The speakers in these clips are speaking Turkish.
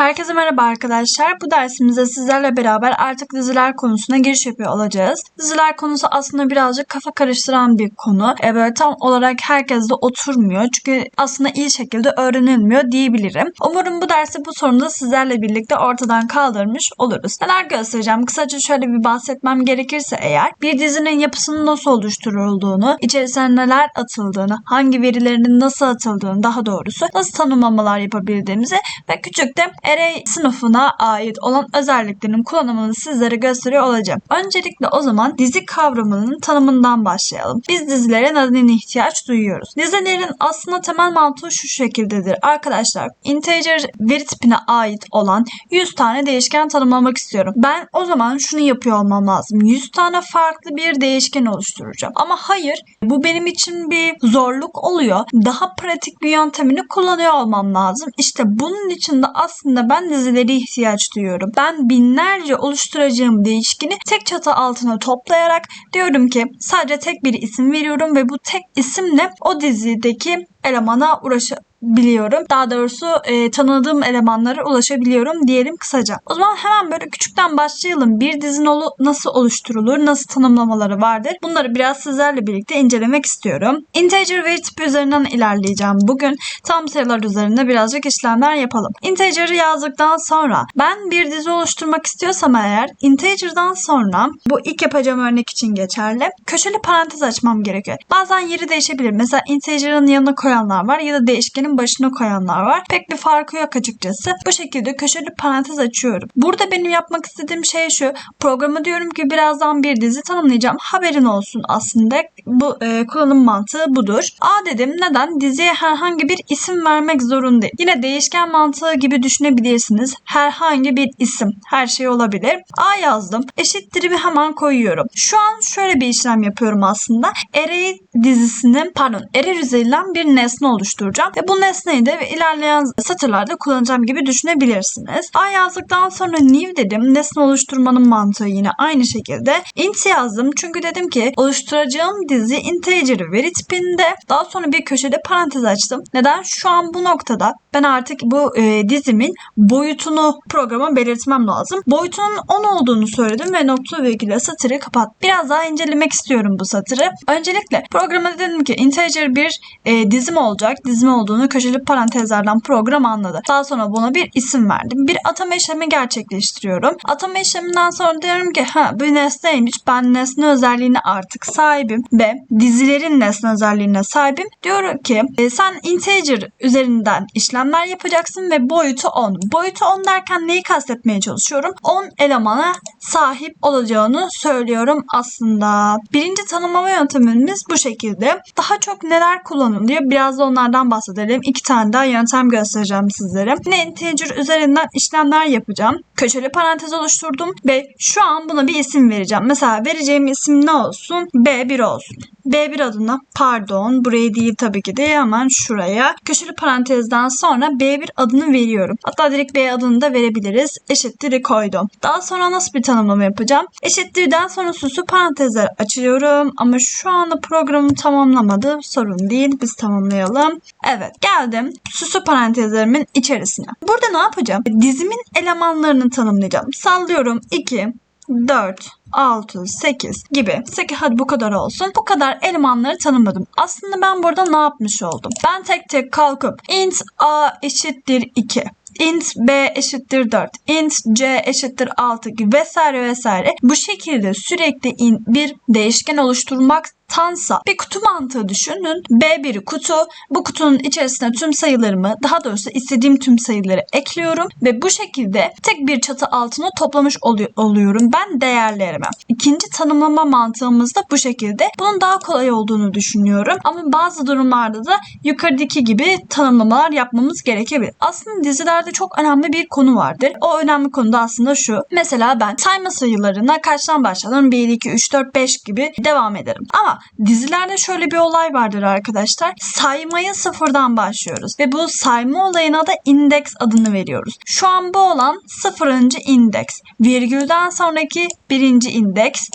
Herkese merhaba arkadaşlar. Bu dersimizde sizlerle beraber artık diziler konusuna giriş yapıyor olacağız. Diziler konusu aslında birazcık kafa karıştıran bir konu. E böyle tam olarak herkes de oturmuyor. Çünkü aslında iyi şekilde öğrenilmiyor diyebilirim. Umarım bu dersi bu sorunu da sizlerle birlikte ortadan kaldırmış oluruz. Neler göstereceğim? Kısaca şöyle bir bahsetmem gerekirse eğer bir dizinin yapısının nasıl oluşturulduğunu, içerisine neler atıldığını, hangi verilerinin nasıl atıldığını daha doğrusu nasıl tanımlamalar yapabildiğimizi ve küçük de array sınıfına ait olan özelliklerin kullanımını sizlere gösteriyor olacağım. Öncelikle o zaman dizi kavramının tanımından başlayalım. Biz dizilere neden ihtiyaç duyuyoruz? Dizilerin aslında temel mantığı şu şekildedir. Arkadaşlar integer veri tipine ait olan 100 tane değişken tanımlamak istiyorum. Ben o zaman şunu yapıyor olmam lazım. 100 tane farklı bir değişken oluşturacağım. Ama hayır bu benim için bir zorluk oluyor. Daha pratik bir yöntemini kullanıyor olmam lazım. İşte bunun için de aslında ben dizileri ihtiyaç duyuyorum. Ben binlerce oluşturacağım değişkeni tek çatı altına toplayarak diyorum ki sadece tek bir isim veriyorum ve bu tek isimle o dizideki elemana uğraşı biliyorum. Daha doğrusu e, tanıdığım elemanlara ulaşabiliyorum diyelim kısaca. O zaman hemen böyle küçükten başlayalım. Bir dizin olu nasıl oluşturulur, nasıl tanımlamaları vardır? Bunları biraz sizlerle birlikte incelemek istiyorum. Integer veri tipi üzerinden ilerleyeceğim. Bugün tam sayılar üzerinde birazcık işlemler yapalım. Integer'ı yazdıktan sonra ben bir dizi oluşturmak istiyorsam eğer integer'dan sonra bu ilk yapacağım örnek için geçerli. Köşeli parantez açmam gerekiyor. Bazen yeri değişebilir. Mesela integer'ın yanına koyanlar var ya da değişkenin başına koyanlar var. Pek bir farkı yok açıkçası. Bu şekilde köşeli parantez açıyorum. Burada benim yapmak istediğim şey şu. Programa diyorum ki birazdan bir dizi tanımlayacağım. Haberin olsun aslında. Bu e, kullanım mantığı budur. A dedim. Neden? Diziye herhangi bir isim vermek zorunda. Yine değişken mantığı gibi düşünebilirsiniz. Herhangi bir isim. Her şey olabilir. A yazdım. Eşittirimi hemen koyuyorum. Şu an şöyle bir işlem yapıyorum aslında. Array dizisinin pardon array üzerinden bir nesne oluşturacağım. Ve bu nesneyi de ilerleyen satırlarda kullanacağım gibi düşünebilirsiniz. A yazdıktan sonra new dedim. Nesne oluşturmanın mantığı yine aynı şekilde. int yazdım. Çünkü dedim ki oluşturacağım dizi integer veri tipinde. Daha sonra bir köşede parantez açtım. Neden? Şu an bu noktada ben artık bu e, dizimin boyutunu programa belirtmem lazım. Boyutunun 10 olduğunu söyledim ve nokta virgüle satırı kapat. Biraz daha incelemek istiyorum bu satırı. Öncelikle programa dedim ki integer bir e, dizim olacak. Dizim olduğunu köşeli parantezlerden program anladı. Daha sonra buna bir isim verdim. Bir atama işlemi gerçekleştiriyorum. Atama işleminden sonra diyorum ki ha bu nesneymiş. Ben nesne özelliğine artık sahibim ve dizilerin nesne özelliğine sahibim. Diyorum ki e, sen integer üzerinden işlemler yapacaksın ve boyutu 10. Boyutu 10 derken neyi kastetmeye çalışıyorum? 10 elemana sahip olacağını söylüyorum aslında. Birinci tanımlama yöntemimiz bu şekilde. Daha çok neler kullanılıyor? Biraz da onlardan bahsedelim. İki tane daha yöntem göstereceğim sizlere. Yine integer üzerinden işlemler yapacağım. Köşeli parantez oluşturdum ve şu an buna bir isim vereceğim. Mesela vereceğim isim ne olsun? B1 olsun. B1 adına pardon burayı değil tabii ki de hemen şuraya köşeli parantezden sonra B1 adını veriyorum. Hatta direkt B adını da verebiliriz. Eşittir koydum. Daha sonra nasıl bir tanımlama yapacağım? Eşittirden sonra süslü parantezler açıyorum ama şu anda programım tamamlamadı. Sorun değil biz tamamlayalım. Evet geldim süslü parantezlerimin içerisine. Burada ne yapacağım? Dizimin elemanlarını tanımlayacağım. Sallıyorum 2, 4, 6, 8 gibi. 8 hadi bu kadar olsun. Bu kadar elemanları tanımladım. Aslında ben burada ne yapmış oldum? Ben tek tek kalkıp int a eşittir 2 int b eşittir 4, int c eşittir 6 gibi vesaire vesaire bu şekilde sürekli in bir değişken oluşturmak tansa bir kutu mantığı düşünün. B1 kutu. Bu kutunun içerisine tüm sayılarımı daha doğrusu istediğim tüm sayıları ekliyorum ve bu şekilde tek bir çatı altına toplamış oluyorum ben değerlerimi. İkinci tanımlama mantığımız da bu şekilde. Bunun daha kolay olduğunu düşünüyorum. Ama bazı durumlarda da yukarıdaki gibi tanımlamalar yapmamız gerekebilir. Aslında dizilerde çok önemli bir konu vardır. O önemli konu da aslında şu. Mesela ben sayma sayılarına kaçtan başladım? 1, 2, 3, 4, 5 gibi devam ederim. Ama dizilerde şöyle bir olay vardır arkadaşlar. Saymaya sıfırdan başlıyoruz ve bu sayma olayına da indeks adını veriyoruz. Şu an bu olan sıfırıncı indeks. Virgülden sonraki birinci indeks,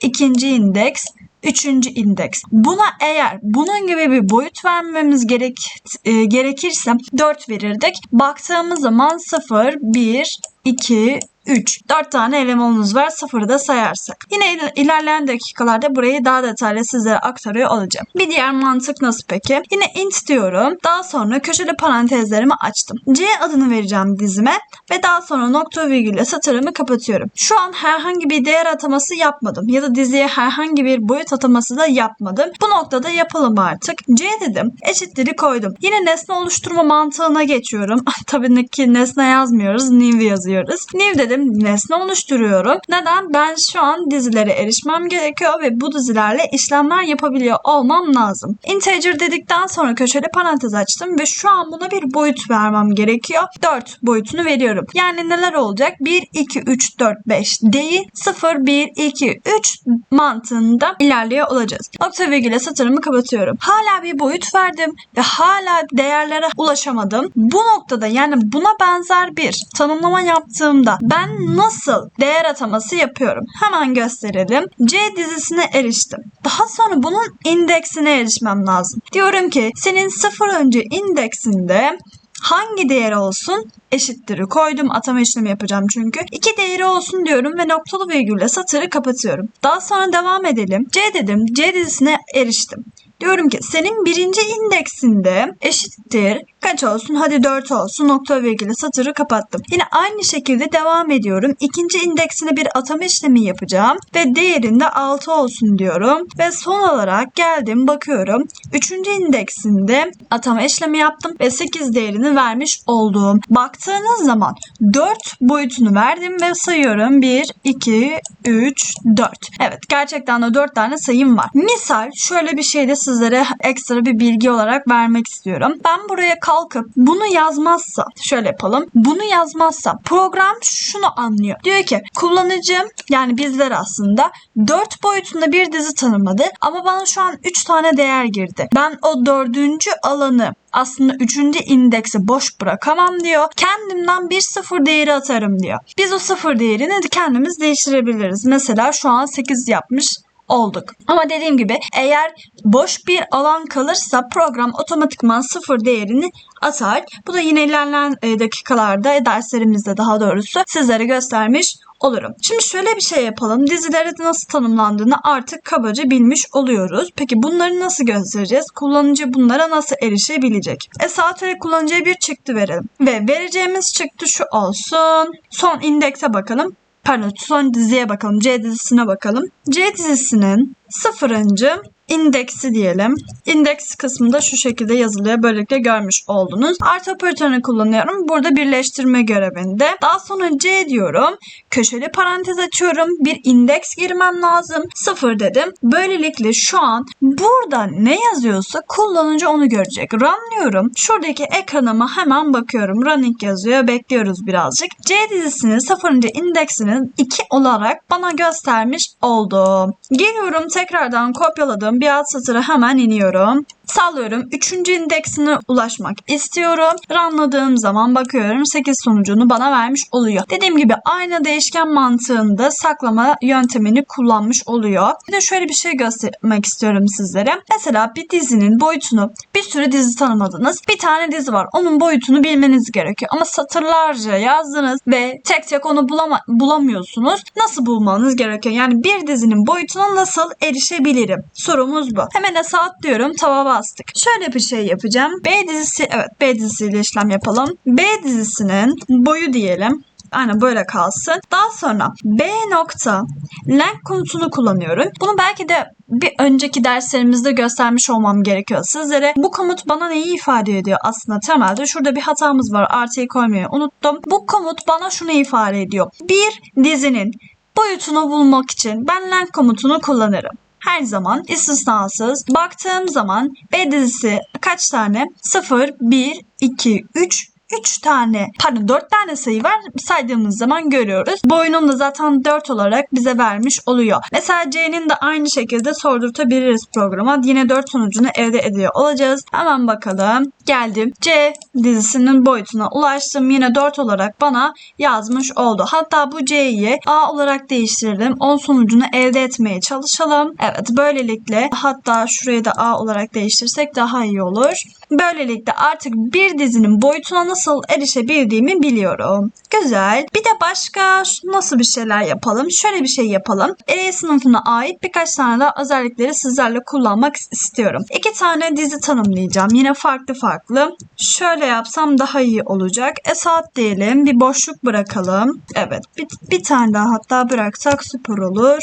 ikinci indeks, üçüncü indeks. Buna eğer bunun gibi bir boyut vermemiz gerek e, gerekirse 4 verirdik. Baktığımız zaman 0, 1, 2, 3. 4 tane elemanımız var. Sıfırı da sayarsak. Yine il- ilerleyen dakikalarda burayı daha detaylı sizlere aktarıyor olacağım. Bir diğer mantık nasıl peki? Yine int diyorum. Daha sonra köşeli parantezlerimi açtım. C adını vereceğim dizime ve daha sonra nokta virgülle satırımı kapatıyorum. Şu an herhangi bir değer ataması yapmadım ya da diziye herhangi bir boyut ataması da yapmadım. Bu noktada yapalım artık. C dedim. Eşitleri koydum. Yine nesne oluşturma mantığına geçiyorum. Tabii ki nesne yazmıyoruz. New yazıyoruz. New dedim nesne oluşturuyorum. Neden? Ben şu an dizilere erişmem gerekiyor ve bu dizilerle işlemler yapabiliyor olmam lazım. Integer dedikten sonra köşeli parantez açtım ve şu an buna bir boyut vermem gerekiyor. 4 boyutunu veriyorum. Yani neler olacak? 1, 2, 3, 4, 5 değil 0, 1, 2, 3 mantığında ilerliyor olacağız. Nokta virgüle satırımı kapatıyorum. Hala bir boyut verdim ve hala değerlere ulaşamadım. Bu noktada yani buna benzer bir tanımlama yaptığımda ben nasıl değer ataması yapıyorum? Hemen gösterelim. C dizisine eriştim. Daha sonra bunun indeksine erişmem lazım. Diyorum ki senin sıfır önce indeksinde hangi değer olsun? Eşittir'i koydum. Atama işlemi yapacağım çünkü. İki değeri olsun diyorum ve noktalı virgülle satırı kapatıyorum. Daha sonra devam edelim. C dedim. C dizisine eriştim. Diyorum ki senin birinci indeksinde eşittir kaç olsun? Hadi 4 olsun. Nokta virgülü satırı kapattım. Yine aynı şekilde devam ediyorum. İkinci indeksine bir atama işlemi yapacağım ve değerinde 6 olsun diyorum. Ve son olarak geldim bakıyorum. Üçüncü indeksinde atama işlemi yaptım ve 8 değerini vermiş oldum. Baktığınız zaman 4 boyutunu verdim ve sayıyorum. 1, 2, 3, 4. Evet gerçekten de 4 tane sayım var. Misal şöyle bir şey de sizlere ekstra bir bilgi olarak vermek istiyorum. Ben buraya kalkıp bunu yazmazsa şöyle yapalım. Bunu yazmazsa program şunu anlıyor. Diyor ki kullanıcım yani bizler aslında 4 boyutunda bir dizi tanımladı ama bana şu an 3 tane değer girdi. Ben o dördüncü alanı aslında üçüncü indeksi boş bırakamam diyor. Kendimden bir sıfır değeri atarım diyor. Biz o sıfır değerini kendimiz değiştirebiliriz. Mesela şu an 8 yapmış olduk. Ama dediğim gibi eğer boş bir alan kalırsa program otomatikman sıfır değerini atar. Bu da yine ilerleyen e, dakikalarda derslerimizde daha doğrusu sizlere göstermiş olurum. Şimdi şöyle bir şey yapalım. Dizilere nasıl tanımlandığını artık kabaca bilmiş oluyoruz. Peki bunları nasıl göstereceğiz? Kullanıcı bunlara nasıl erişebilecek? E saatleri kullanıcıya bir çıktı verelim. Ve vereceğimiz çıktı şu olsun. Son indekse bakalım pardon son diziye bakalım. C dizisine bakalım. C dizisinin sıfırıncı indeksi diyelim. İndeks kısmında şu şekilde yazılıyor. Böylelikle görmüş oldunuz. Artı operatörünü kullanıyorum. Burada birleştirme görevinde. Daha sonra C diyorum. Köşeli parantez açıyorum. Bir indeks girmem lazım. Sıfır dedim. Böylelikle şu an burada ne yazıyorsa kullanıcı onu görecek. Runlıyorum. Şuradaki ekranıma hemen bakıyorum. Running yazıyor. Bekliyoruz birazcık. C dizisinin sıfırıncı indeksinin 2 olarak bana göstermiş oldu. Geliyorum tekrardan kopyaladım bir alt satıra hemen iniyorum. Sallıyorum. Üçüncü indeksine ulaşmak istiyorum. Runladığım zaman bakıyorum 8 sonucunu bana vermiş oluyor. Dediğim gibi aynı değişken mantığında saklama yöntemini kullanmış oluyor. Bir de şöyle bir şey göstermek istiyorum sizlere. Mesela bir dizinin boyutunu bir sürü dizi tanımadınız. Bir tane dizi var. Onun boyutunu bilmeniz gerekiyor. Ama satırlarca yazdınız ve tek tek onu bulama, bulamıyorsunuz. Nasıl bulmanız gerekiyor? Yani bir dizinin boyutuna nasıl erişebilirim? Sorumuz bu. Hemen saat diyorum. Tava bastık. Şöyle bir şey yapacağım. B dizisi evet B dizisiyle işlem yapalım. B dizisinin boyu diyelim. Aynen böyle kalsın. Daha sonra B nokta length komutunu kullanıyorum. Bunu belki de bir önceki derslerimizde göstermiş olmam gerekiyor sizlere. Bu komut bana neyi ifade ediyor aslında temelde? Şurada bir hatamız var. Artıyı koymayı unuttum. Bu komut bana şunu ifade ediyor. Bir dizinin boyutunu bulmak için ben length komutunu kullanırım her zaman istisnasız baktığım zaman B dizisi kaç tane? 0, 1, 2, 3, 3 tane pardon 4 tane sayı var saydığımız zaman görüyoruz. Boyunun da zaten 4 olarak bize vermiş oluyor. Mesela C'nin de aynı şekilde sordurtabiliriz programa. Yine 4 sonucunu elde ediyor olacağız. Hemen bakalım. Geldim. C dizisinin boyutuna ulaştım. Yine 4 olarak bana yazmış oldu. Hatta bu C'yi A olarak değiştirdim. 10 sonucunu elde etmeye çalışalım. Evet böylelikle hatta şurayı da A olarak değiştirsek daha iyi olur. Böylelikle artık bir dizinin boyutuna nasıl erişebildiğimi biliyorum. Güzel. Bir de başka nasıl bir şeyler yapalım? Şöyle bir şey yapalım. E sınıfına ait birkaç tane daha özellikleri sizlerle kullanmak istiyorum. İki tane dizi tanımlayacağım. Yine farklı farklı. Şöyle yapsam daha iyi olacak. Esat diyelim. Bir boşluk bırakalım. Evet. Bir, bir tane daha hatta bıraksak süper olur.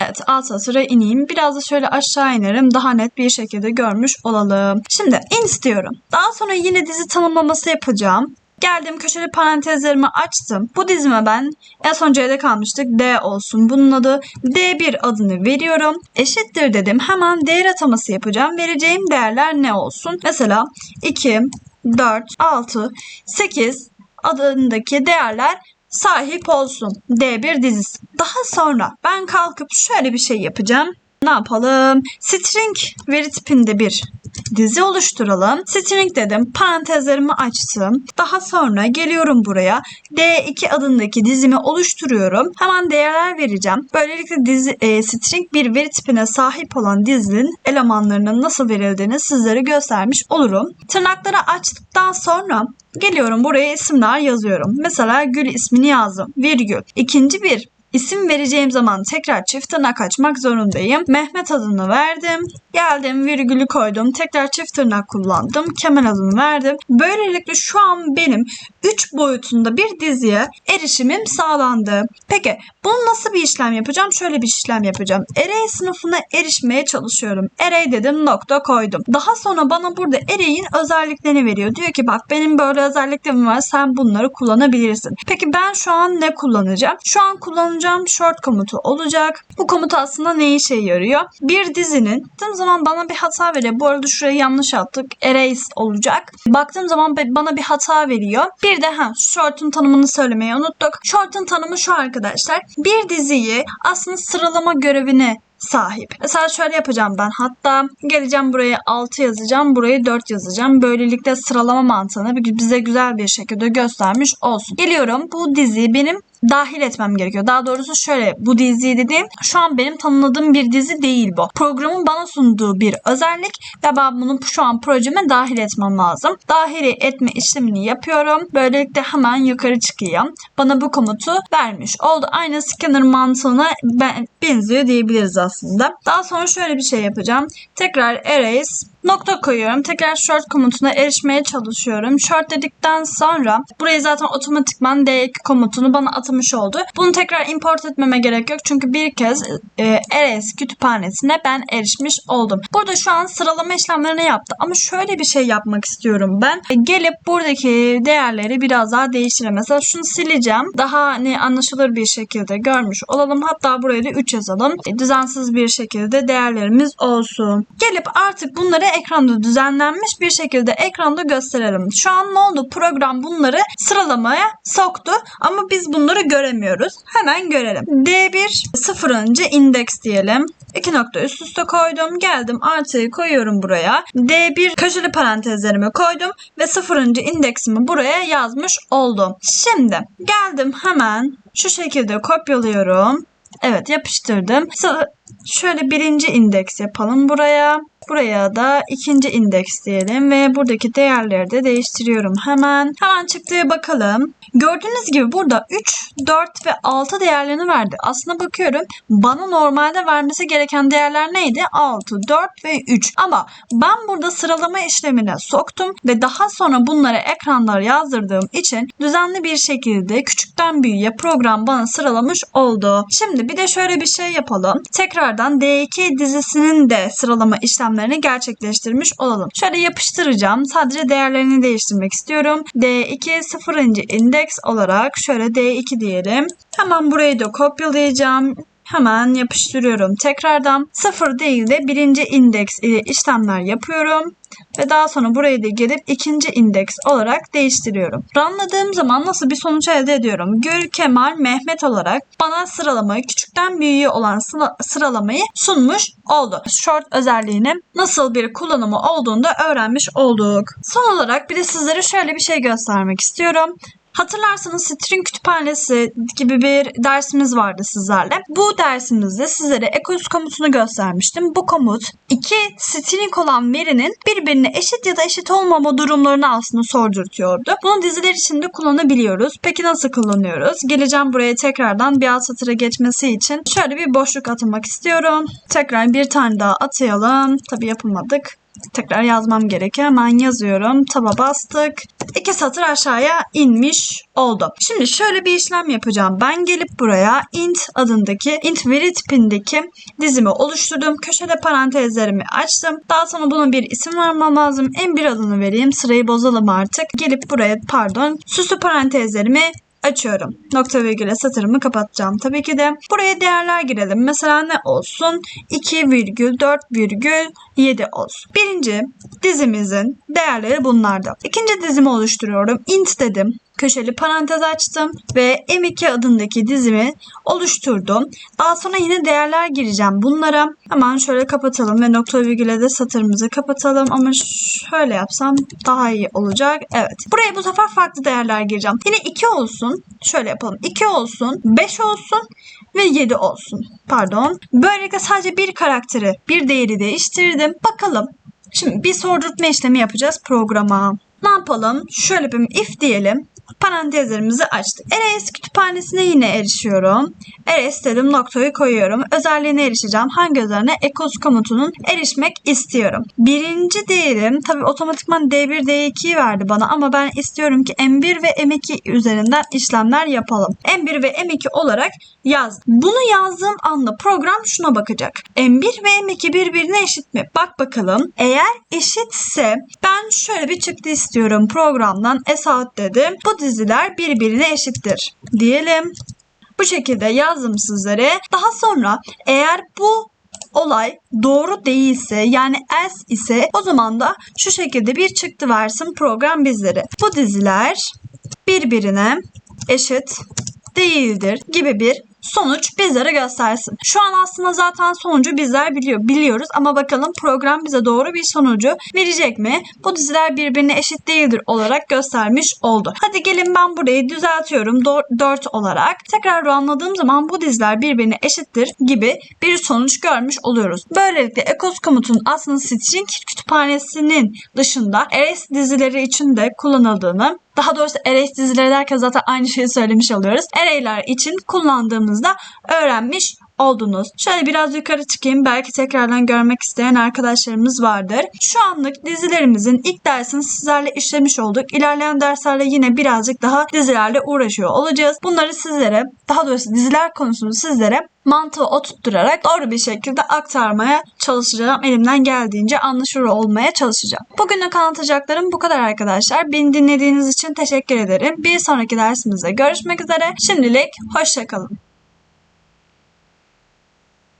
Evet alt satıra ineyim. Biraz da şöyle aşağı inerim. Daha net bir şekilde görmüş olalım. Şimdi in istiyorum. Daha sonra yine dizi tanımlaması yapacağım. Geldim köşeli parantezlerimi açtım. Bu dizime ben en son C'de kalmıştık. D olsun. Bunun adı D1 adını veriyorum. Eşittir dedim. Hemen değer ataması yapacağım. Vereceğim değerler ne olsun? Mesela 2, 4, 6, 8 adındaki değerler sahip olsun. D1 dizisi. Daha sonra ben kalkıp şöyle bir şey yapacağım. Ne yapalım? String veri tipinde bir dizi oluşturalım. String dedim. Parantezlerimi açtım. Daha sonra geliyorum buraya. D2 adındaki dizimi oluşturuyorum. Hemen değerler vereceğim. Böylelikle dizi e, string bir veri tipine sahip olan dizinin elemanlarının nasıl verildiğini sizlere göstermiş olurum. Tırnakları açtıktan sonra geliyorum buraya isimler yazıyorum. Mesela Gül ismini yazdım. Virgül. İkinci bir İsim vereceğim zaman tekrar çift tırnak açmak zorundayım. Mehmet adını verdim. Geldim virgülü koydum. Tekrar çift tırnak kullandım. Kemal adını verdim. Böylelikle şu an benim 3 boyutunda bir diziye erişimim sağlandı. Peki bunu nasıl bir işlem yapacağım? Şöyle bir işlem yapacağım. Array sınıfına erişmeye çalışıyorum. Array dedim nokta koydum. Daha sonra bana burada array'in özelliklerini veriyor. Diyor ki bak benim böyle özelliklerim var sen bunları kullanabilirsin. Peki ben şu an ne kullanacağım? Şu an kullanacağım short komutu olacak. Bu komut aslında ne işe yarıyor? Bir dizinin baktığım zaman bana bir hata veriyor. Bu arada şurayı yanlış yaptık. Erase olacak. Baktığım zaman bana bir hata veriyor. Bir de ha short'un tanımını söylemeyi unuttuk. Short'un tanımı şu arkadaşlar. Bir diziyi aslında sıralama görevini sahip. Mesela şöyle yapacağım ben. Hatta geleceğim buraya 6 yazacağım. Burayı 4 yazacağım. Böylelikle sıralama mantığını bize güzel bir şekilde göstermiş olsun. Geliyorum. Bu diziyi benim dahil etmem gerekiyor. Daha doğrusu şöyle bu diziyi dediğim şu an benim tanımladığım bir dizi değil bu. Programın bana sunduğu bir özellik ve ben bunu şu an projeme dahil etmem lazım. Dahil etme işlemini yapıyorum. Böylelikle hemen yukarı çıkayım. Bana bu komutu vermiş oldu. Aynı scanner mantığına benziyor diyebiliriz aslında. Daha sonra şöyle bir şey yapacağım. Tekrar erase Nokta koyuyorum. Tekrar short komutuna erişmeye çalışıyorum. Short dedikten sonra burayı zaten otomatikman D2 komutunu bana atamış oldu. Bunu tekrar import etmeme gerek yok. Çünkü bir kez e, RS kütüphanesine ben erişmiş oldum. Burada şu an sıralama işlemlerini yaptı. Ama şöyle bir şey yapmak istiyorum ben. E, gelip buradaki değerleri biraz daha değiştireyim. Mesela şunu sileceğim. Daha hani anlaşılır bir şekilde görmüş olalım. Hatta buraya da 3 yazalım. E, düzensiz bir şekilde değerlerimiz olsun. Gelip artık bunları ekranda düzenlenmiş bir şekilde ekranda gösterelim. Şu an ne oldu? Program bunları sıralamaya soktu ama biz bunları göremiyoruz. Hemen görelim. D1 sıfırıncı indeks diyelim. İki nokta üst üste koydum. Geldim artıyı koyuyorum buraya. D1 köşeli parantezlerimi koydum ve sıfırıncı indeksimi buraya yazmış oldum. Şimdi geldim hemen şu şekilde kopyalıyorum. Evet yapıştırdım. Şöyle birinci indeks yapalım buraya. Buraya da ikinci indeks diyelim ve buradaki değerleri de değiştiriyorum hemen. Hemen çıktıya bakalım. Gördüğünüz gibi burada 3, 4 ve 6 değerlerini verdi. Aslında bakıyorum bana normalde vermesi gereken değerler neydi? 6, 4 ve 3. Ama ben burada sıralama işlemine soktum ve daha sonra bunları ekranlar yazdırdığım için düzenli bir şekilde küçükten büyüğe program bana sıralamış oldu. Şimdi bir de şöyle bir şey yapalım. Tekrardan D2 dizisinin de sıralama işlemlerini gerçekleştirmiş olalım. Şöyle yapıştıracağım. Sadece değerlerini değiştirmek istiyorum. D2 sıfırıncı indeks olarak şöyle D2 diyelim. Hemen burayı da kopyalayacağım. Hemen yapıştırıyorum. Tekrardan sıfır değil de birinci indeks ile işlemler yapıyorum. Ve daha sonra burayı da gelip ikinci indeks olarak değiştiriyorum. Runladığım zaman nasıl bir sonuç elde ediyorum? Gül, Kemal, Mehmet olarak bana sıralamayı küçükten büyüğe olan sıra- sıralamayı sunmuş oldu. Short özelliğinin nasıl bir kullanımı olduğunu da öğrenmiş olduk. Son olarak bir de sizlere şöyle bir şey göstermek istiyorum. Hatırlarsanız string kütüphanesi gibi bir dersimiz vardı sizlerle. Bu dersimizde sizlere equals komutunu göstermiştim. Bu komut iki string olan verinin birbirine eşit ya da eşit olmama durumlarını aslında sordurtuyordu. Bunu diziler içinde kullanabiliyoruz. Peki nasıl kullanıyoruz? Geleceğim buraya tekrardan bir alt satıra geçmesi için şöyle bir boşluk atmak istiyorum. Tekrar bir tane daha atayalım. Tabi yapamadık. Tekrar yazmam gerekiyor. Hemen yazıyorum. Taba bastık. İki satır aşağıya inmiş oldu. Şimdi şöyle bir işlem yapacağım. Ben gelip buraya int adındaki int veri tipindeki dizimi oluşturdum. Köşede parantezlerimi açtım. Daha sonra buna bir isim vermem lazım. En bir adını vereyim. Sırayı bozalım artık. Gelip buraya pardon süslü parantezlerimi açıyorum. Nokta virgüle satırımı kapatacağım. Tabii ki de buraya değerler girelim. Mesela ne olsun? 2,4,7 olsun. Birinci dizimizin değerleri bunlardı. İkinci dizimi oluşturuyorum. int dedim. Köşeli parantez açtım ve M2 adındaki dizimi oluşturdum. Daha sonra yine değerler gireceğim bunlara. Hemen şöyle kapatalım ve nokta virgüle de satırımızı kapatalım. Ama şöyle yapsam daha iyi olacak. Evet. Buraya bu sefer farklı değerler gireceğim. Yine 2 olsun. Şöyle yapalım. 2 olsun, 5 olsun ve 7 olsun. Pardon. Böylelikle sadece bir karakteri, bir değeri değiştirdim. Bakalım. Şimdi bir sordurtma işlemi yapacağız programa. Ne yapalım? Şöyle yapayım. If diyelim parantezlerimizi açtık. RS kütüphanesine yine erişiyorum. RS dedim noktayı koyuyorum. Özelliğine erişeceğim. Hangi özelliğine? Echoes komutunun erişmek istiyorum. Birinci değerim tabi otomatikman D1 D2'yi verdi bana ama ben istiyorum ki M1 ve M2 üzerinden işlemler yapalım. M1 ve M2 olarak yaz. Bunu yazdığım anda program şuna bakacak. M1 ve M2 birbirine eşit mi? Bak bakalım. Eğer eşitse ben şöyle bir çıktı istiyorum programdan. Esout dedim. Bu diziler birbirine eşittir diyelim. Bu şekilde yazdım sizlere. Daha sonra eğer bu olay doğru değilse yani else ise o zaman da şu şekilde bir çıktı versin program bizlere. Bu diziler birbirine eşit değildir gibi bir sonuç bizlere göstersin. Şu an aslında zaten sonucu bizler biliyor, biliyoruz ama bakalım program bize doğru bir sonucu verecek mi? Bu diziler birbirine eşit değildir olarak göstermiş oldu. Hadi gelin ben burayı düzeltiyorum 4 olarak. Tekrar anladığım zaman bu diziler birbirine eşittir gibi bir sonuç görmüş oluyoruz. Böylelikle Ecos komutunun aslında string kütüphanesinin dışında RS dizileri için de kullanıldığını daha doğrusu array dizileri derken zaten aynı şeyi söylemiş oluyoruz. Array'ler için kullandığımızda öğrenmiş oldunuz. Şöyle biraz yukarı çıkayım. Belki tekrardan görmek isteyen arkadaşlarımız vardır. Şu anlık dizilerimizin ilk dersini sizlerle işlemiş olduk. İlerleyen derslerde yine birazcık daha dizilerle uğraşıyor olacağız. Bunları sizlere, daha doğrusu diziler konusunu sizlere mantığı oturtturarak doğru bir şekilde aktarmaya çalışacağım. Elimden geldiğince anlaşılır olmaya çalışacağım. Bugünlük anlatacaklarım bu kadar arkadaşlar. Beni dinlediğiniz için teşekkür ederim. Bir sonraki dersimizde görüşmek üzere. Şimdilik hoşçakalın.